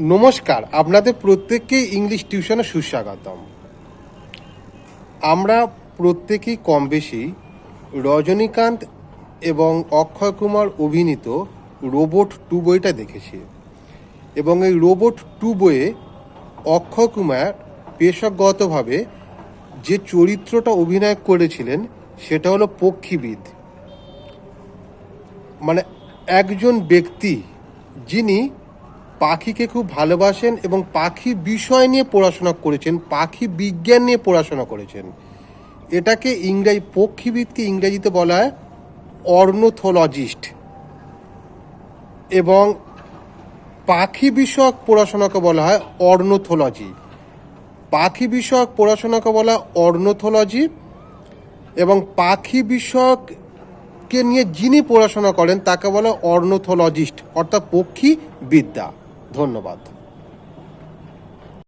নমস্কার, আপনাদের প্রত্যেককে ইংলিশ টিউশনে সুস্বাগতম। আমরা প্রত্যেকেই কম বেশি রজনীকান্ত এবং অক্ষয় কুমার অভিনীত রোবট টু বইটা দেখেছি। এবং এই রোবট টু বইয়ে অক্ষয় কুমার পেশাগতভাবে যে চরিত্রটা অভিনয় করেছিলেন, সেটা হলো পক্ষীবিদ। মানে একজন ব্যক্তি যিনি পাখিকে খুব ভালোবাসেন এবং পাখি বিষয় নিয়ে পড়াশোনা করেছেন, পাখি বিজ্ঞান নিয়ে পড়াশোনা করেছেন। এটাকে ইংরাজি, পক্ষীবিদকে ইংরেজিতে বলা হয় অর্নোথোলজিস্ট। এবং পাখি বিষয়ক পড়াশোনাকে বলা হয় অর্নোথোলজি। পাখি বিষয়ক পড়াশোনাকে বলা হয় অর্নোথোলজি এবং পাখি বিষয়ককে নিয়ে যিনি পড়াশোনা করেন তাকে বলে অর্নোথোলজিস্ট, অর্থাৎ পক্ষী বিদ্যা ধন্যবাদ।